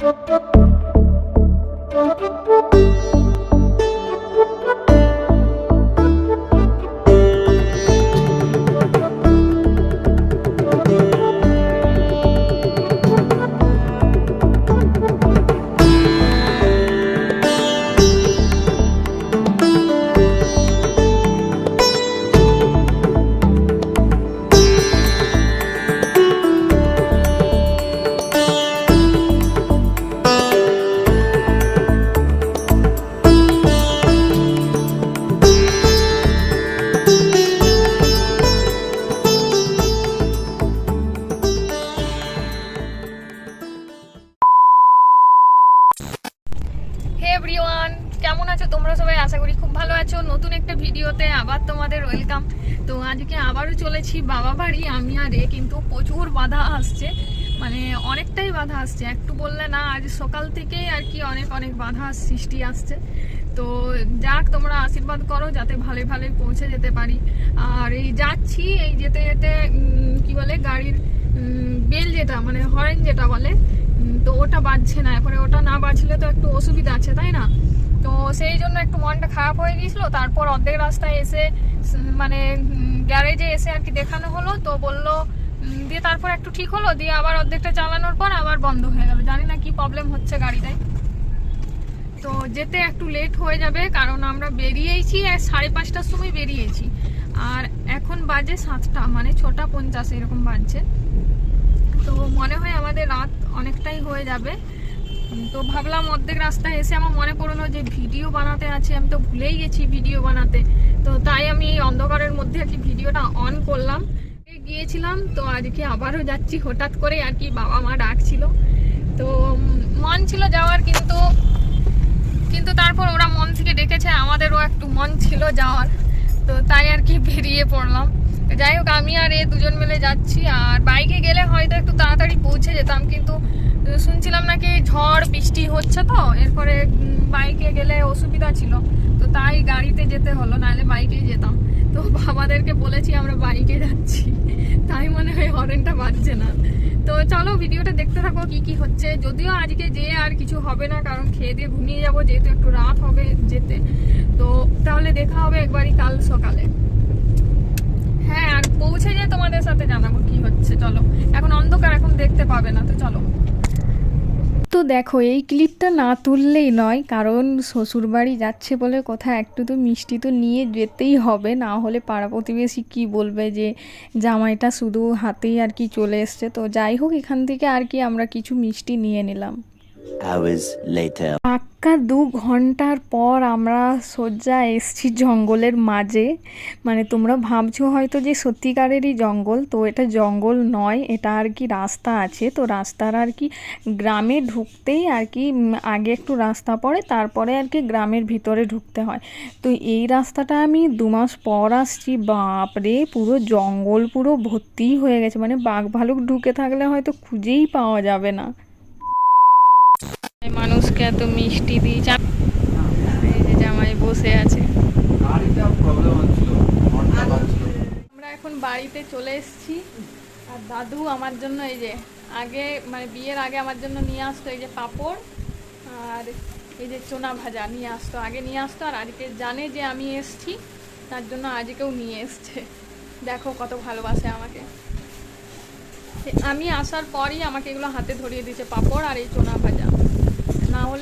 Thank you. Everyone কেমন আছো? তোমরা সবাই আশা করি খুব ভালো আছো। নতুন একটা ভিডিওতে আবার তোমাদের ওয়েলকাম তো আজকে আবারও চলেছি বাবা বাড়ি, আমি আর এ কিন্তু প্রচুর বাধা আসছে। মানে অনেকটাই বাধা আসছে। একটু বললে না, আজ সকাল থেকেই আর কি অনেক অনেক বাধা সৃষ্টি আসছে। তো যাক, তোমরা আশীর্বাদ করো যাতে ভালো ভালোই পৌঁছে যেতে পারি। আর এই যাচ্ছি, এই যেতে যেতে কি বলে, গাড়ির বেল যেটা মানে হরেন যেটা বলে তো ওটা বাজছে না। এরপরে ওটা না বাজলে তো একটু অসুবিধা আছে, তাই না? তো সেই জন্য একটু মনটা খারাপ হয়ে গিয়েছিল। তারপর অর্ধেক রাস্তায় এসে মানে গ্যারেজে এসে আর কি দেখানো হলো। তো বলল দিয়ে তারপর একটু ঠিক হলো। দিয়ে আবার অর্ধেকটা চালানোর পর আবার বন্ধ হয়ে গেল। জানি না কি প্রবলেম হচ্ছে গাড়িটায় তো যেতে একটু লেট হয়ে যাবে, কারণ আমরা বেরিয়েছি সাড়ে পাঁচটার সময় বেরিয়েছি। আর এখন বাজে সাতটা মানে ছটা পঞ্চাশ, এরকম বাজছে। তো মনে হয় আমাদের রাত অনেকটাই হয়ে যাবে। তো ভাবলাম অর্ধেক রাস্তায় এসে আমার মনে পড়ল যে ভিডিও বানাতে আছে, আমি তো ভুলেই গেছি ভিডিও বানাতে। তো তাই আমি এই অন্ধকারের মধ্যে আর কি ভিডিওটা অন করলাম। গিয়েছিলাম, তো আজকে আবারও যাচ্ছি, হঠাৎ করে আর কি বাবা মা ডাকছিল। তো মন ছিল যাওয়ার, কিন্তু কিন্তু তারপর ওরা মন থেকে ডেকেছে, আমাদেরও একটু মন ছিল যাওয়ার। তো তাই আর কি বেরিয়ে পড়লাম। যাই হোক, আমি আর এ দুজন মিলে যাচ্ছি, আর বাইকে গেলে হয়তো একটু তাড়াতাড়ি পৌঁছে যেতাম, কিন্তু শুনছিলাম নাকি ঝড়, বৃষ্টি হচ্ছে তো, এরপরে বাইকে গেলে অসুবিধা ছিল, তো তাই গাড়িতে যেতে হলো, নাহলে বাইকেই যেতাম। তো বাবাদেরকে বলেছি, আমরা বাইকে যাচ্ছি, তাই মনে হয় হরেনটা বাজছে না। তো চলো, ভিডিওটা দেখতে থাকো, কি কি হচ্ছে। যদিও আজকে যে আর কিছু হবে না, কারণ খেয়ে দিয়ে ঘুমিয়ে যাব, যেহেতু একটু রাত হবে যেতে। তো তাহলে দেখা হবে একবারই কাল সকালে। হ্যাঁ আর পৌঁছে যেয়ে তোমাদের সাথে জানাব কি হচ্ছে, চলো। এখন অন্ধকার, এখন দেখতে পাবে না, তো চলো। তো দেখো, এই ক্লিপটা না তুললেই নয়, কারণ শ্বশুরবাড়ি যাচ্ছে বলে কোথাও একটু তো মিষ্টি তো নিয়ে যেতেই হবে, না হলে পাড়া প্রতিবেশী কি বলবে যে জামাইটা শুধু হাতেই আর কি চলে এসছে। তো যাই হোক, এখান থেকে আর কি আমরা কিছু মিষ্টি নিয়ে নিলাম। Hours later. পাক্কা দু ঘণ্টার পর আমরা সোজা এসছি জঙ্গলের মাঝে। মানে তোমরা ভাবছ হয়তো যে সত্যিকারেরই জঙ্গল, তো এটা জঙ্গল নয়, এটা আর কি রাস্তা আছে। তো রাস্তার আর কি গ্রামে ঢুকতেই আর কি আগে একটু রাস্তা পড়ে, তারপরে আর কি গ্রামের ভিতরে ঢুকতে হয়। তো এই রাস্তাটা আমি দু মাস পর আসছি, বাপরে! পুরো জঙ্গল পুরো ভর্তি হয়ে গেছে। মানে বাঘ ভালুক ঢুকে থাকলে হয়তো খুঁজেই পাওয়া যাবে না। মানুষকে এত মিষ্টি দিই। এই যে জামাই বসে আছে। আমরা এখন বাড়িতে চলে এসেছি। আর দাদু আমার জন্য এই যে আগে মানে বিয়ের আগে আমার জন্য নিয়ে আসতো এই যে পাঁপড় আর এই যে চোনা ভাজা নিয়ে আসতো। আগে নিয়ে আসতো আর আজকে জানে যে আমি এসছি তার জন্য আজকেও নিয়ে এসছে। দেখো কত ভালোবাসে আমাকে। আমি আসার পরই আমাকে এগুলো হাতে ধরিয়ে দিয়েছে পাঁপড় আর এই চোনা ভাজা।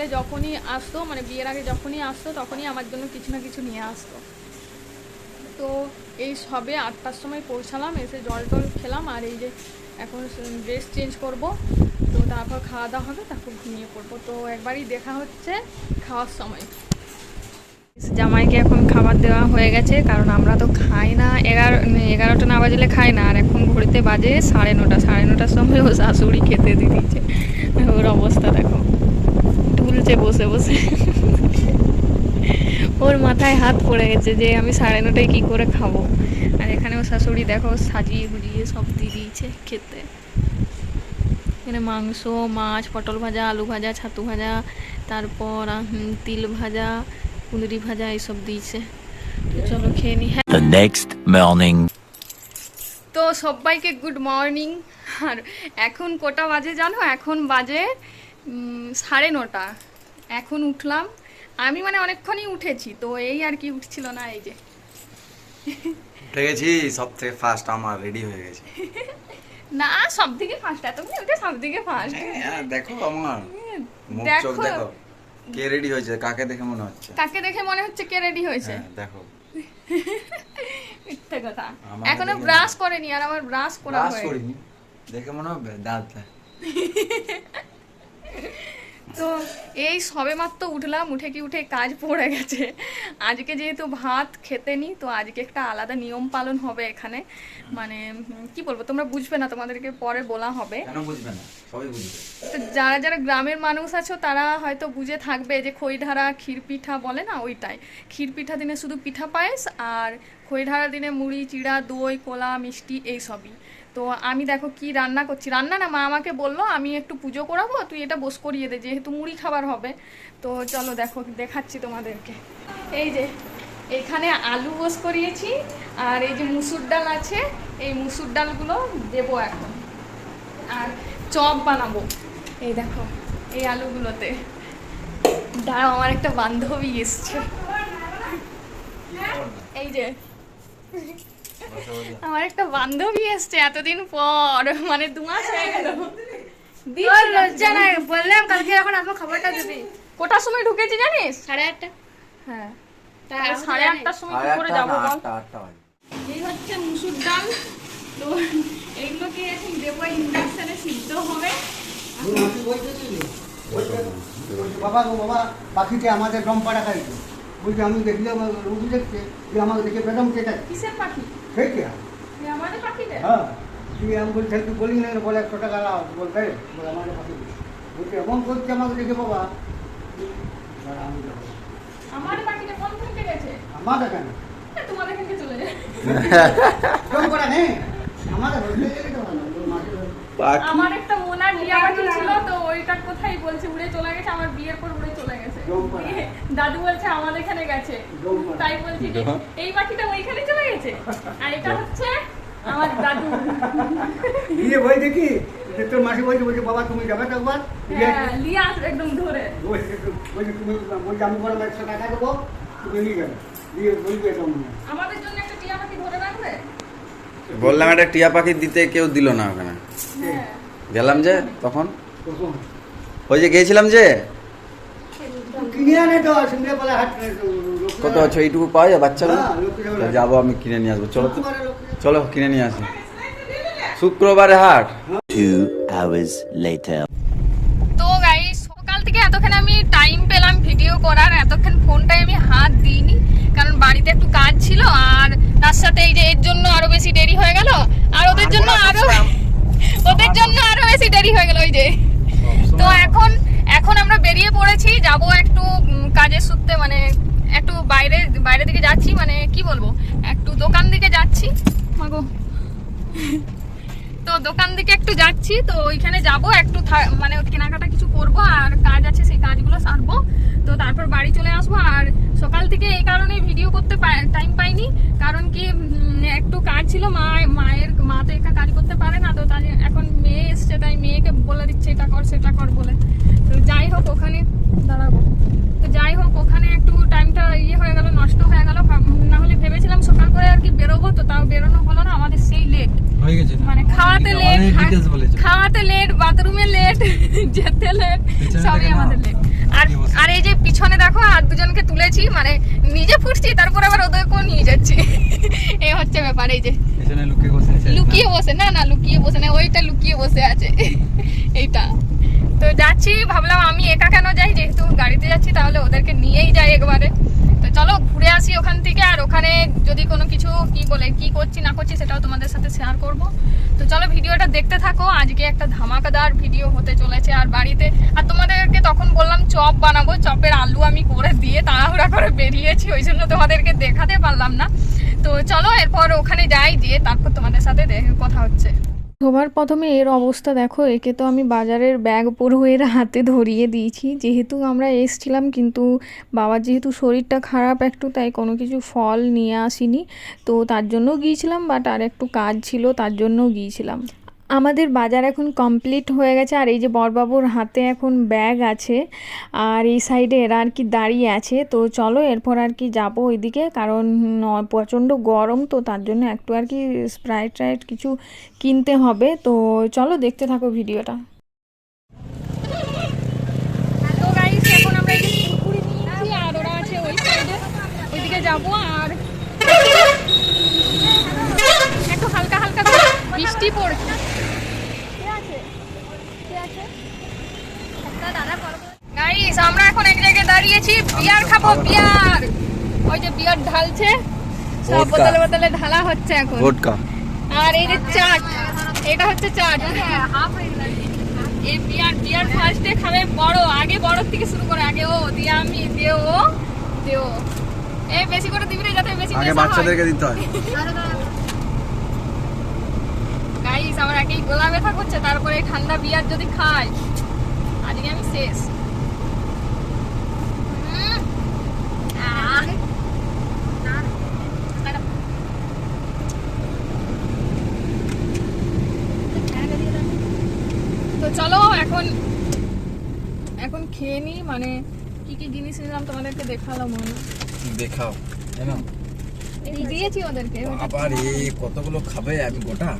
হলে যখনই আসতো মানে বিয়ের আগে যখনই আসতো, তখনই আমার জন্য কিছু না কিছু নিয়ে আসতো। তো এই সবে আটটার সময় পৌঁছালাম, এসে জল টল খেলাম, আর এই যে এখন ড্রেস চেঞ্জ করব, তো তারপর খাওয়া দাওয়া হবে, তারপর ঘুমিয়ে পড়ব। তো একবারই দেখা হচ্ছে খাওয়ার সময়। জামাইকে এখন খাবার দেওয়া হয়ে গেছে, কারণ আমরা তো খাই না, এগারো, এগারোটা না বাজলে খাই না, আর এখন ঘড়িতে বাজে সাড়ে নটা, সাড়ে নটার সময় ও শাশুড়ি খেতে দিয়ে দিয়েছে। ওর অবস্থা দেখো। তুলছে বসে বসে। ওর মাথায় হাত পড়ে গেছে যে আমি সাড়ে নটায় কী করে খাব। আর এখানে ও শাশুড়ি দেখো সাজিয়ে গুজিয়ে সব দিয়ে দিয়েছে খেতে। এখানে মাংস মাছ পটল ভাজা আলু ভাজা ছাতু ভাজা তারপর তিল ভাজা কুঁদরি ভাজা এইসব দিয়েছে। তো চলো খেয়ে নি হ্যাঁ। Next morning. তো সবাইকে গুড মর্নিং আর এখন কটা বাজে জানো? এখন বাজে সাড়ে নটা। এখন উঠলাম। আমি মানে অনেকক্ষণই উঠেছি তো এই আর কি উঠছিল না এই যে। উঠে গেছি সব থেকে ফার্স্ট আমার রেডি হয়ে গেছে। না সব থেকে ফার্স্ট এতক্ষণ উঠে সব থেকে ফার্স্ট দেখো আমার। মুখ চোখ দেখো। দেখো কে রেডি হয়েছে? কাকে দেখে মনে হচ্ছে? কাকে দেখে মনে হচ্ছে কে রেডি হয়েছে? হ্যাঁ দেখো। মিথ্যে কথা। এখনও ব্রাশ করেনি আর আমার ব্রাশ করা হয়ে করিনি। দেখে মনে হবে দাঁত। তো এই সবে মাত্র উঠলাম উঠে কি উঠে কাজ পড়ে গেছে। আজকে যেহেতু ভাত খেতে নি তো আজকে একটা আলাদা নিয়ম পালন হবে এখানে। মানে কি বলব তোমরা বুঝবে না তোমাদেরকে পরে বলা হবে। সবাই তো যারা যারা গ্রামের মানুষ আছো তারা হয়তো বুঝে থাকবে যে খইঢারা ক্ষীরপিঠা বলে না ওইটাই। ক্ষীরপিঠা দিনে শুধু পিঠা পায়েস আর খইঢারা দিনে মুড়ি চিড়া দই কোলা মিষ্টি এইসবই তো আমি দেখো কি রান্না করছি। রান্না না, মা আমাকে বলল, আমি একটু পুজো করাবো, তুই এটা বস করিয়ে দে, যেহেতু মুড়ি খাবার হবে। তো চলো দেখো, দেখাচ্ছি তোমাদেরকে। এই যে, এখানে আলু বস করিয়েছি, আর এই যে মুসুর ডাল আছে, এই মুসুর ডালগুলো দেবো এখন। আর চপ বানাবো। এই দেখো, এই আলুগুলোতে। দাঁড়াও, আমার একটা বান্ধবী এসছে। এই যে আমার একটা বান্ধবী এসছে এতদিন পর মানে দু মাস হয়ে গেল। লজ্জা নাই বললাম কালকে আসব খবরটা দিবি। কোটার সময় ঢুকেছি জানিস? সাড়ে আটটা। হ্যাঁ। এখন সাড়ে আটটার সময় কি করে যাব। এই হচ্ছে মুসুর ডাল। তো এইগুলোকে এখন দেবো? ইন্ডাকশনে সিদ্ধ হবে। বাবা গো বাবা আমাদের দম পাড়া খাইছে বলছে আমি দেখলাম রুগী দেখছে যে আমাকে দেখে বেদম কেটে কিসের পাখি? সেই কে এ আমাদের পাখি রে হ্যাঁ তুই আমি বলছি তুই বলি না বলে একশো টাকা লাও বলতে বলে আমাদের পাখি বলছে এমন করছে আমাকে দেখে বাবা। আমি যাব। আমাদের পাখিটা কোন থেকে গেছে? আমাদের কেন? চলে যায়। নেই। আমাদের। পাখি। আমার একটা মোনার টিয়া পাখি ছিল তো ওইটা কোথায় বলছে উড়ে চলে গেছে। আমার বিয়ের পর উড়ে চলে গেছে জমপাড়া। দিয়ে দাদু বলছে আমাদের এখানে গেছে। তাই বলছি এই পাখিটা ওইখানে চলে গেছে? আর এটা হচ্ছে আমার দাদু। বই দেখি তোর মাসি বলছে বলছে বাবা তুমি যাবে তো একবার? হ্যাঁ, একদম ধরে। বলছে তুমি বলছে আমি একশো টাকা দেবো তুমি নিয়ে যাবে। দিয়ে বলবে আমাদের জন্য একটা টিয়া পাখি ধরে রাখবে? বললাম একটা টিয়া পাখি দিতে কেউ দিল না ওখানে। হ্যাঁ। গেলাম যে তখন? ওই যে গিয়েছিলাম যে? কিনে আনে তো সন্ধ্যে হাট কত আছে? এইটুকু পাওয়া যায় বাচ্চারা হ্যাঁ, যাব আমি কিনে নিয়ে আসব। চলো। চলো কিনে নিয়ে আসি। শুক্রবারে হাট। Two hours later. তো গাইস সকাল থেকে এতক্ষণ আমি টাইম পেলাম ভিডিও করার। এতক্ষণ ফোনটায় আমি হাত দিইনি। কারণ বাড়িতে একটু কাজ ছিল আর তার সাথে এই যে এর জন্য আরও বেশি দেরি হয়ে গেল আর ওদের জন্য আরও ওদের জন্য আরও বেশি দেরি হয়ে গেল ওই যে। তো এখন এখন আমরা বেরিয়ে পড়েছি, যাব একটু কাজের সূত্রে মানে একটু বাইরে বাইরে দিকে যাচ্ছি মানে কি বলব, একটু দোকান দিকে যাচ্ছি। মাগো। তো দোকান দিকে একটু যাচ্ছি, তো ওইখানে যাব, একটু মানে কেনাকাটা কিছু করব, আর কাজ আছে, সেই কাজগুলো সারবো। তো তারপর বাড়ি চলে আসব, আর সকাল থেকে এই কারণে ভিডিও করতে টাইম পাইনি। কারণ কি একটু কাজ ছিল মা মায়ের মা তো একা কাজ করতে পারে না তো তাই এখন মেয়ে এসছে তাই মেয়েকে বলে দিচ্ছে এটা কর সেটা কর বলে। তো যাই হোক ওখানে দাঁড়াবো। তো যাই হোক ওখানে একটু টাইমটা ইয়ে হয়ে গেল নষ্ট হয়ে গেল। না হলে ভেবেছিলাম সকাল করে আর কি বেরোবো তো তাও বেরোনো হলো না আমাদের সেই লেট মানে খাওয়াতে লেট খাওয়াতে লেট বাথরুমে লেট যেতে লেট সবই আমাদের লেট আর আর এই যে পিছনে দেখো আর দুজনকে তুলেছি মানে নিজে ফুটছি তারপর আবার ওদেরকেও নিয়ে যাচ্ছি। এই হচ্ছে ব্যাপার এই যে লুকিয়ে বসে না না লুকিয়ে বসে না ওইটা লুকিয়ে বসে আছে। এইটা। তো যাচ্ছি ভাবলাম আমি একা কেন যাই যেহেতু গাড়িতে যাচ্ছি তাহলে ওদেরকে নিয়েই যাই একবারে। চলো ঘুরে আসি ওখান থেকে, আর ওখানে যদি কোনো কিছু কি বলে, কি করছি, না করছি সেটাও তোমাদের সাথে শেয়ার করব। তো চলো ভিডিওটা দেখতে থাকো, আজকে একটা ধামাকাদার ভিডিও হতে চলেছে আর বাড়িতে। আর তোমাদেরকে তখন বললাম চপ বানাবো, চপের আলু আমি করে দিয়ে তাড়াহুড়া করে বেরিয়েছি, ওই জন্য তোমাদেরকে দেখাতে পারলাম না। তো চলো এরপর ওখানে যাই দিয়ে তারপর তোমাদের সাথে কথা হচ্ছে। সবার প্রথমে এর অবস্থা দেখো, একে তো আমি বাজারের ব্যাগ পুরো এর হাতে ধরিয়ে দিয়েছি। যেহেতু আমরা এসছিলাম, কিন্তু বাবার যেহেতু শরীরটা খারাপ একটু, তাই কোনো কিছু ফল নিয়ে আসিনি। তো তার জন্য গিয়েছিলাম বাট আর একটু কাজ ছিল, তার জন্য গিয়েছিলাম। আমাদের বাজার এখন কমপ্লিট হয়ে গেছে, আর এই যে বরবাবুর হাতে এখন ব্যাগ আছে, আর এই সাইডে এরা আর কি দাঁড়িয়ে আছে, তো চলো এরপর আর কি যাব ওইদিকে, কারণ প্রচণ্ড গরম, তো তার জন্য একটু আর কি স্প্রাইট ট্রাইট কিছু কিনতে হবে, তো চলো দেখতে থাকো ভিডিওটা। যাব, আর একটু হালকা হালকা বৃষ্টি পড়ছে। গাইস আমরা এখন এক জায়গায় দাঁড়িয়েছি বিয়ার খাব বিয়ার। ওই যে বিয়ার ঢালছে সব বোতলে বোতলে ঢালা হচ্ছে এখন। ভোটকা আর এই যে চাট এটা হচ্ছে চাট। এই বিয়ার বিয়ার ফার্স্টে খাবে বড় আগে বড় থেকে শুরু করে আগে ও দিয়ে আমি দিয়ে ও দিয়ে ও। এই বেশি করে দিবি না যাতে বেশি আগে বাচ্চাদেরকে দিতে হয়। গাইস আমার একেই গোলা ব্যথা করছে তারপরে ঠান্ডা বিয়ার যদি খাই আজকে আমি শেষ। তো চলো এখন এখন খেয়ে নি মানে কি কি জিনিস নিলাম তোমাদেরকে দেখালাম মনে দেখাও এই দিয়েছি ওদেরকে। আবার এ কতগুলো খাবে আমি গোটা?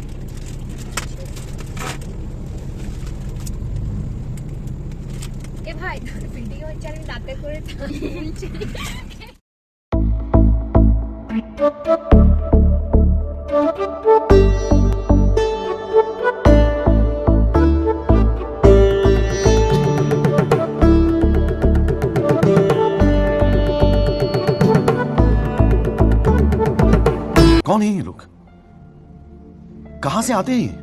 এ ভাই ভিডিও হচ্ছে আমি দাঁতে করে টানছি। कौन है ये लोग कहां से आते हैं ये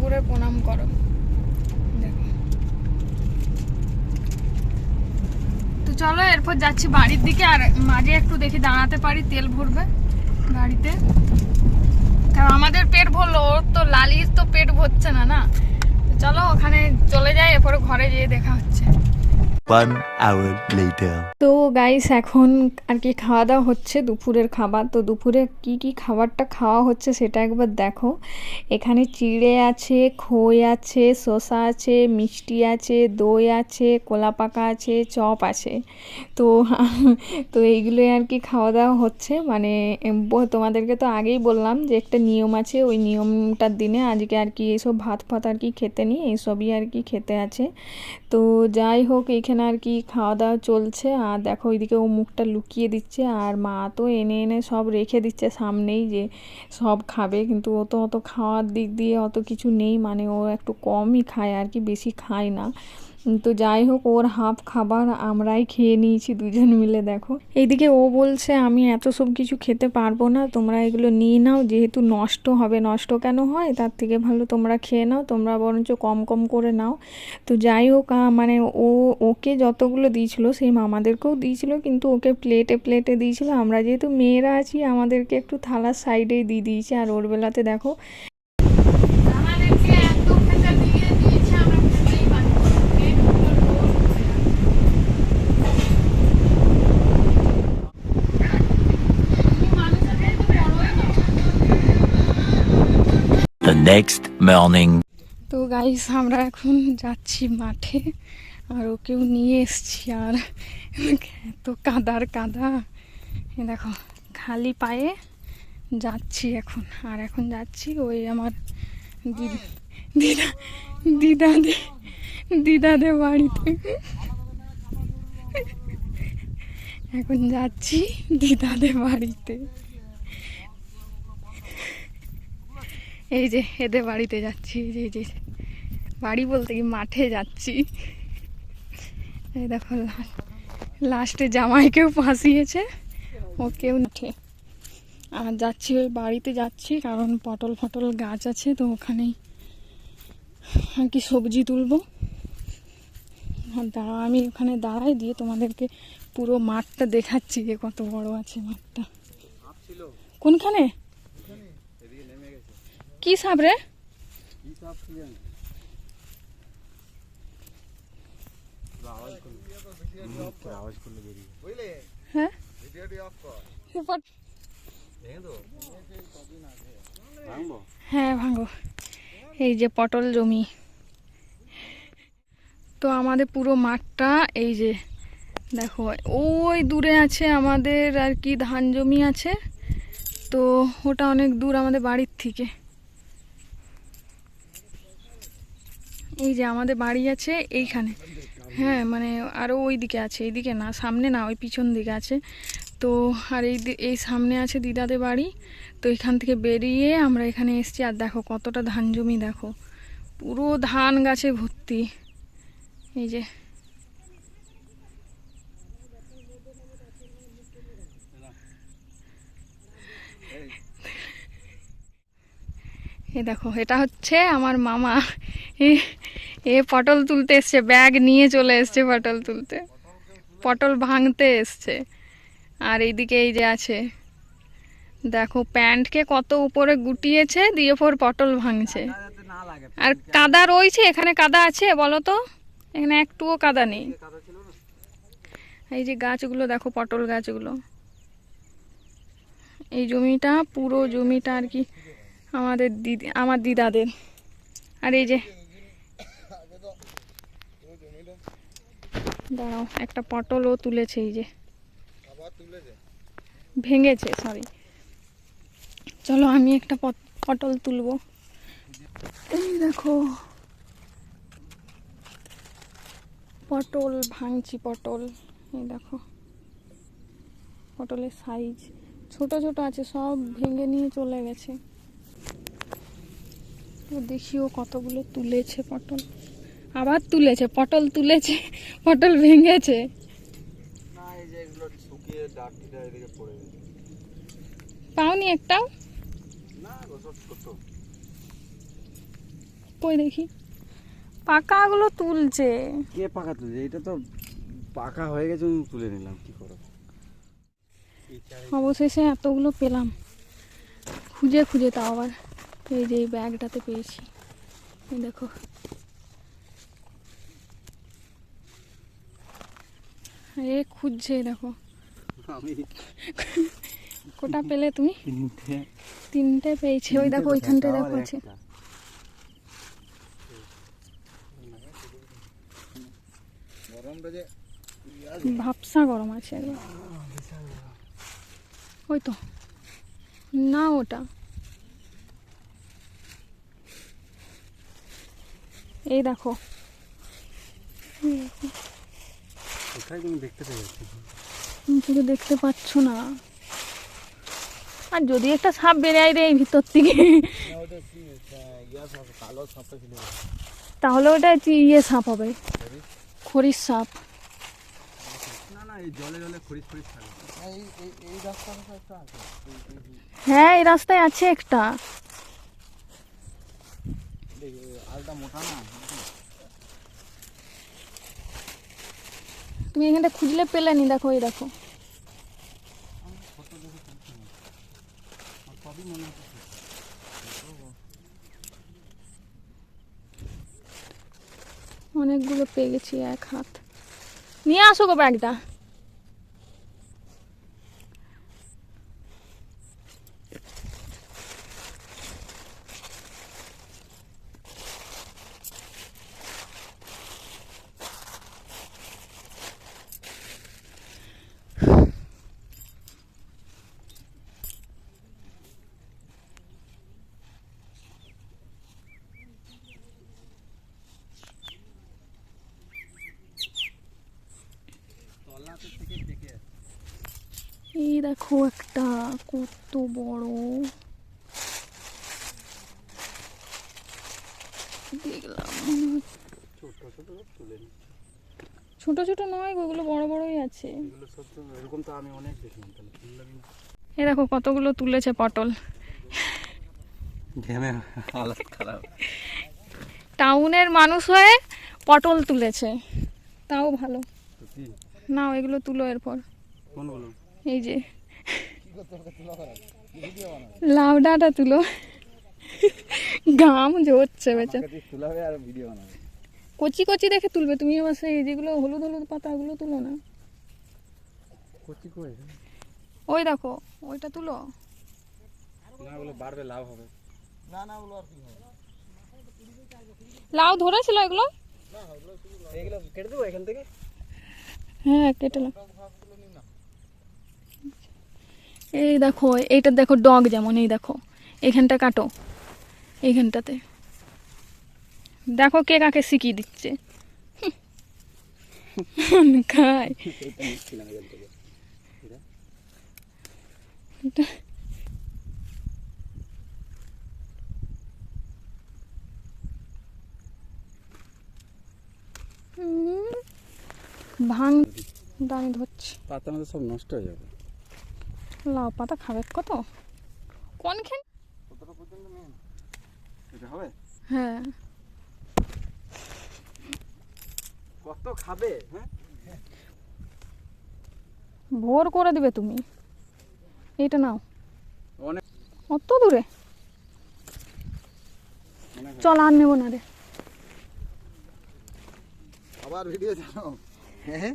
ঠাকুরের প্রণাম করো। তো চলো, এরপর যাচ্ছি বাড়ির দিকে, আর মাঝে একটু দেখি দাঁড়াতে পারি, তেল ভরবে গাড়িতে। কারণ আমাদের পেট ভরলো, ওর তো লালির তো পেট ভরছে না না? চলো, ওখানে চলে যাই, এরপরে ঘরে যেয়ে দেখা হচ্ছে। তো গাইস এখন আর কি খাওয়া দাওয়া হচ্ছে, দুপুরের খাবার। তো দুপুরে কি কি খাবারটা খাওয়া হচ্ছে সেটা একবার দেখো। এখানে চিড়ে আছে, খই আছে, শসা আছে, মিষ্টি আছে, দই আছে কলা পাকা আছে, চপ আছে। তো তো এইগুলোই আর কি খাওয়া দাওয়া হচ্ছে। মানে তোমাদেরকে তো আগেই বললাম যে একটা নিয়ম আছে, ওই নিয়মটার দিনে আজকে আর কি এইসব ভাত ফাত আর কি খেতে নিই এইসবই আর কি খেতে আছে। তো যাই হোক, এখানে আর কি খাওয়া দাওয়া চলছে। আর দেখো, ওইদিকে ও মুখটা লুকিয়ে দিচ্ছে আর মা তো এনে এনে সব রেখে দিচ্ছে সামনেই যে সব খাবে। কিন্তু ও তো অত খাওয়ার দিক দিয়ে অত কিছু নেই মানে ও একটু কমই খায় আর কি, বেশি খায় না। তো যাই হোক, ওর হাফ খাবার আমরাই খেয়ে নিয়েছি দুজন মিলে, দেখো। এইদিকে ও বলছে, আমি এত সব কিছু খেতে পারব না, তোমরা এগুলো নিয়ে নাও, যেহেতু নষ্ট হবে, নষ্ট কেন হয়? তার থেকে ভালো তোমরা খেয়ে নাও, তোমরা বরঞ্চ কম কম করে নাও। তো যাই হোক মানে ও, ওকে যতগুলো দিয়েছিল সেই মামাদেরকেও দিয়েছিল, কিন্তু ওকে প্লেটে প্লেটে দিয়েছিল। আমরা যেহেতু মেয়েরা আছি, আমাদেরকে একটু থালার সাইডেই দিয়ে দিয়েছে, আর ওর বেলাতে দেখো আমাদেরকে এত খেতে দিয়ে দিয়েছে আমরা খেতেই পারব না। পেটগুলো রোজ ভরে যাবে। তুমি মানুষের পেট তো বড়ই না। The next morning. তো গাইস আমরা এখন যাচ্ছি মাঠে, আর ওকেও নিয়ে এসছি, আর এত কাদার কাদা। দেখো, খালি পায়ে যাচ্ছি এখন, আর এখন যাচ্ছি ওই আমার দিদা দিদা দিদাদে দিদাদের বাড়িতে। এখন যাচ্ছি দিদাদের বাড়িতে। এই যে, এদের বাড়িতে যাচ্ছি, এই যে বাড়ি বলতে কি, মাঠে যাচ্ছি। এই দেখো লাস্টে জামাই জামাইকেও ফাঁসিয়েছে, ওকেও মাঠে। আর যাচ্ছি, ওই বাড়িতে যাচ্ছি, কারণ পটল ফটল গাছ আছে, তো ওখানেই আর কি সবজি তুলবো। দাঁড়া আমি ওখানে দাঁড়াই দিয়ে তোমাদেরকে পুরো মাঠটা দেখাচ্ছি যে কত বড় আছে মাঠটা। কোনখানে? কি সাপ রে? হ্যাঁ? হ্যাঁ ভাঙো। এই যে পটল জমি। তো আমাদের পুরো মাঠটা এই যে, দেখো, ওই দূরে আছে আমাদের আর কি ধান জমি আছে। তো ওটা অনেক দূর আমাদের বাড়ির থেকে। এই যে আমাদের বাড়ি আছে এইখানে। হ্যাঁ মানে আরও ওই দিকে আছে, এইদিকে না, সামনে না, ওই পিছন দিকে আছে। তো আর এই এই সামনে আছে দিদাদের বাড়ি। তো এখান থেকে বেরিয়ে আমরা এখানে এসেছি। আর দেখো কতটা ধান জমি, দেখো। পুরো ধান গাছে ভর্তি। এই যে। এই দেখো, এটা হচ্ছে আমার মামা। এ পটল তুলতে এসছে, ব্যাগ নিয়ে চলে এসছে পটল তুলতে। পটল ভাঙতে এসছে। আর এইদিকে এই যে আছে, দেখো প্যান্টকে কত উপরে গুটিয়েছে, দিয়ে পর পটল ভাঙছে। আর কাদা রয়েছে, এখানে কাদা আছে, বলো তো? এখানে একটুও কাদা নেই। এই যে গাছগুলো, দেখো পটল গাছগুলো। এই জমিটা, পুরো জমিটা আর কি আমাদের দিদি, আমার দিদাদের। আর এই যে দাঁড়াও একটা পটলও তুলেছে এই যে। ভেঙেছে সরি চলো আমি একটা পট- পটল তুলবো। এই দেখো। পটল ভাঙছি পটল এই দেখো। পটলের সাইজ ছোট ছোট আছে সব ভেঙে নিয়ে চলে গেছে। তো দেখিও কতগুলো তুলেছে পটল। আবার তুলেছে পটল তুলেছে পটল ভেঙেছে। না এই যে এগুলো শুকিয়ে ডাকটিটা এদিকে পড়ে গেছে। পাওনি একটাও? কই দেখি। পাকাগুলো তুলছে। কে পাকা তুলছে? এটা তো পাকা হয়ে গেছে আমি তুলে নিলাম কি করো অবশেষে এতগুলো পেলাম। খুঁজে খুঁজে তাও আবার এই যে এই ব্যাগটাতে পেয়েছি। দেখো। এ খুঁজছে এই দেখো কোটা পেলে তুমি? তিনটে। পেয়েছি। ওই দেখো ওইখানটায় দেখো আছে ভাবসা গরম আছে একবার। ওই তো। না ওটা। এই দেখো। কোথায় তুমি দেখতে দেখতে পাচ্ছ না। আর যদি একটা সাপ বেড়ে আয় রে এই ভিতর থেকে। ইয়া তাহলে ওটা ইয়ে সাপ হবে? খরির সাপ। না না এই জলে জলে খরিস খরিস থাকে এই এই এই রাস্তাটা তো একটা আছে। হ্যাঁ এই রাস্তায় আছে একটা। আলটা মোটা না? তুমি এখানটা খুঁজলে পেলে নি দেখো, এই দেখো। অনেকগুলো পেয়ে গেছি, এক হাত। নিয়ে আসো গো ব্যাগটা। এই দেখো একটা কত বড়। দেখলাম। ছোট ছোট নয় ওগুলো বড় বড়ই আছে। এরকম তো আমি অনেক এ দেখো কতগুলো তুলেছে পটল। খারাপ। টাউনের মানুষ হয়ে পটল তুলেছে। তাও ভালো। নাও এগুলো তুলো এরপর। কোনগুলো? এই যে। লাউ ডাঁটা তুলো। গাম ঝরছে বেচা তুলাবে আর ভিডিও বানাবে। কচি কচি দেখে তুলবে। তুমি আবার সেই যেগুলো হলুদ হলুদ পাতা ওগুলো তুলো না। কচি ওই দেখো ওইটা তুলো। না ওগুলো বাড়বে লাভ হবে। না না ওগুলো আর কি হবে? লাউ ধরেছিল এগুলো? এইগুলো কেটে দেবো এখান থেকে? হ্যাঁ কেটেলাম। এই দেখো এইটা দেখো ডগ যেমন এই দেখো। এখানটা কাটো এইখানটাতে। দেখো কে কাকে শিখিয়ে দিচ্ছে। খায় এইটা নিচ্ছিলাম এখান থেকে হুম। ভাঙ দামি ধরছি। পাতা আমাদের সব নষ্ট হয়ে যাবে। লাউ পাতা খাবে কত? কোন খেন কতটা পর্যন্ত এটা হবে? হ্যাঁ। কত খাবে? হ্যাঁ? ভোর করে দিবে তুমি। এটা নাও। অনেক অত দূরে? চল আর নেব না রে। আবার ভিডিও জানো? হ্যাঁ?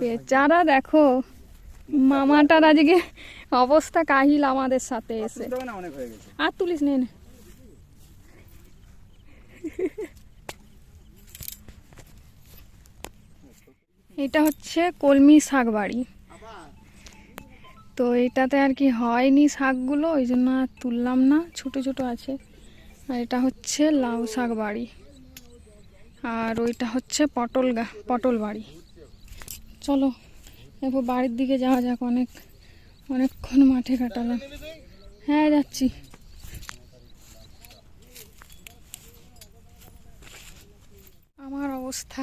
বেচারা দেখো মামাটার আজকে অবস্থা কাহিল আমাদের সাথে এসে। আর তুলিস নে নে। এটা হচ্ছে কলমি শাক বাড়ি তো এটাতে আর কি হয়নি শাকগুলো ওই জন্য আর তুললাম না ছোট ছোট আছে। আর এটা হচ্ছে লাউ শাক বাড়ি আর ওইটা হচ্ছে পটল গা পটল বাড়ি চলো এরপর বাড়ির দিকে যাওয়া যাক অনেক, অনেকক্ষণ মাঠে কাটালাম। হ্যাঁ যাচ্ছি। আমার অবস্থা।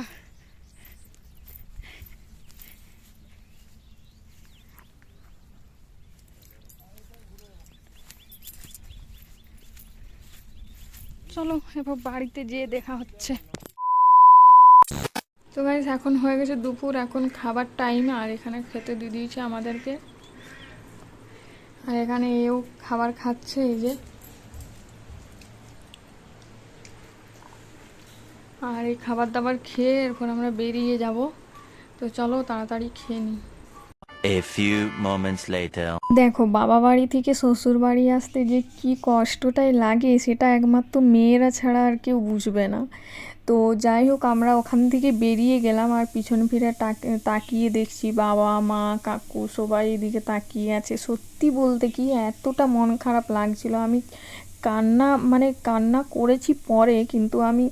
চলো, এবার বাড়িতে যেয়ে দেখা হচ্ছে। তো গাইজ এখন হয়ে গেছে দুপুর এখন খাবার টাইম আর এখানে খেতে দিয়ে দিয়েছে আমাদেরকে। আর এখানে এও খাবার খাচ্ছে এই যে। আর এই খাবার দাবার খেয়ে এরপর আমরা বেরিয়ে যাব। তো চলো তাড়াতাড়ি খেয়ে নিই। A few moments later. দেখো বাবা বাড়ি থেকে শ্বশুর বাড়ি আসতে যে কি কষ্টটাই লাগে সেটা একমাত্র মেয়েরা ছাড়া আর কেউ বুঝবে না। তো যাই হোক, আমরা ওখান থেকে বেরিয়ে গেলাম আর পিছন ফিরে তাক- তাকিয়ে দেখছি বাবা, মা, কাকু সবাই এদিকে তাকিয়ে আছে। সত্যি বলতে কি এতটা মন খারাপ লাগছিল। আমি কান্না মানে কান্না করেছি পরে, কিন্তু আমি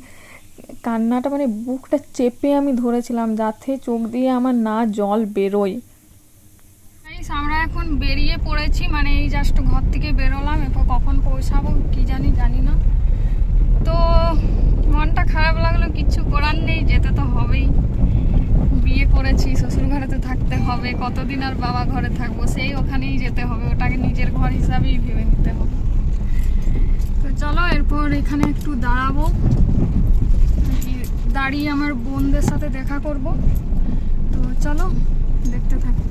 কান্নাটা মানে বুকটা চেপে আমি ধরেছিলাম যাতে চোখ দিয়ে আমার না জল বেরোয়। আমরা এখন বেরিয়ে পড়েছি মানে এই জাস্ট ঘর থেকে বেরোলাম, এরপর কখন পৌঁছাবো কি জানি জানি না। তো মনটা খারাপ লাগল কিচ্ছু করার নেই, যেতে তো হবেই। বিয়ে করেছি শ্বশুর ঘরে তো থাকতে হবে, কতদিন আর বাবা ঘরে থাকব, সেই ওখানেই যেতে হবে, ওটাকে নিজের ঘর হিসাবেই ভেবে নিতে হবে। তো চলো, এরপর এখানে একটু দাঁড়াবো। দাঁড়িয়ে আমার বোনদের সাথে দেখা করব। তো চলো, দেখতে থাকো।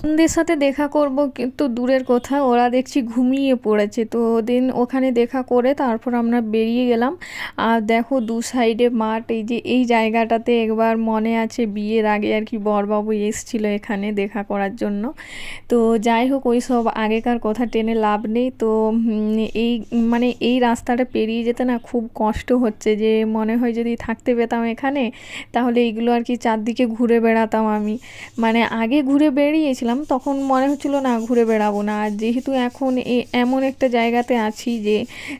বোনদের সাথে দেখা করব কিন্তু দূরের কথা, ওরা দেখছি ঘুমিয়ে পড়েছে। তো দিন ওখানে দেখা করে তারপর আমরা বেরিয়ে গেলাম। আর দেখো দু সাইডে মাঠ, এই যে এই জায়গাটাতে একবার মনে আছে বিয়ের আগে আর কি বরবাবু এসছিল এখানে দেখা করার জন্য। তো যাই হোক, ওই সব আগেকার কথা টেনে লাভ নেই। তো এই মানে এই রাস্তাটা পেরিয়ে যেতে না খুব কষ্ট হচ্ছে যে মনে হয় যদি থাকতে পেতাম এখানে, তাহলে এইগুলো আর কি চারদিকে ঘুরে বেড়াতাম আমি। মানে আগে ঘুরে বেরিয়েছিলাম তখন মনে হচ্ছিল, না, ঘুরে বেড়াবো না। আর যেহেতু এখন এমন একটা জায়গাতে আছি যে,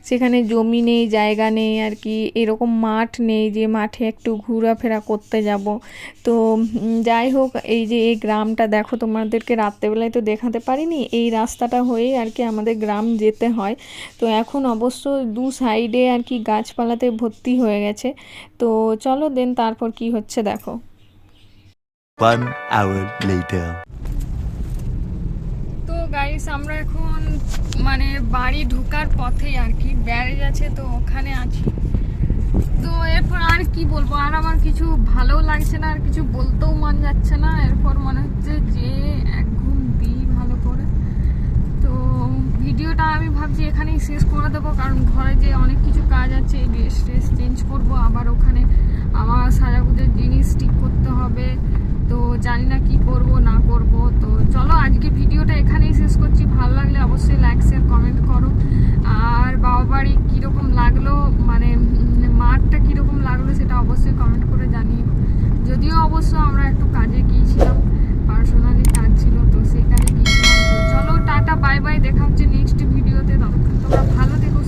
সেখানে জমি নেই, জায়গা নেই, আর কি, এরকম মাঠ নেই যে, মাঠে একটু ঘোরাফেরা করতে যাব। তো যাই হোক, এই যে, এই গ্রামটা দেখো, তোমাদেরকে রাত্রেবেলায় তো দেখাতে পারিনি, এই রাস্তাটা হয়েই আর কি আমাদের গ্রাম যেতে হয়। তো এখন অবশ্য দু সাইডে আর কি গাছপালাতে ভর্তি হয়ে গেছে। তো চলো দেন, তারপর কি হচ্ছে দেখো। One hour later. গাইস আমরা এখন মানে বাড়ি ঢোকার পথে আর কি ব্যারেজ আছে তো ওখানে আছি। তো এরপর আর কি বলব, আর আমার কিছু ভালো লাগছে না, আর কিছু বলতেও মন যাচ্ছে না। এরপর মনে হচ্ছে যে এক ঘুম দিই ভালো করে। তো ভিডিওটা আমি ভাবছি এখানেই শেষ করে দেবো, কারণ ঘরে যে অনেক কিছু কাজ আছে ড্রেস ট্রেস চেঞ্জ করব, আবার ওখানে আমার সাজাগুজের জিনিস ঠিক করতে হবে। তো জানি না কি করব, না করব। তো চলো আজকে ভিডিওটা এখানেই শেষ করছি। ভালো লাগলে অবশ্যই লাইক শেয়ার কমেন্ট করো। আর বাবা বাড়ি কীরকম লাগল মানে মাঠটা কীরকম লাগল সেটা অবশ্যই কমেন্ট করে জানিও। যদিও অবশ্য আমরা একটু কাজে গিয়েছিলাম পার্সোনালি কাজ ছিল, তো কাজে গিয়েছিলাম। তো চলো টাটা বাই বাই দেখা হচ্ছে নেক্সট ভিডিওতে ততক্ষণ তোমরা ভালো থেকো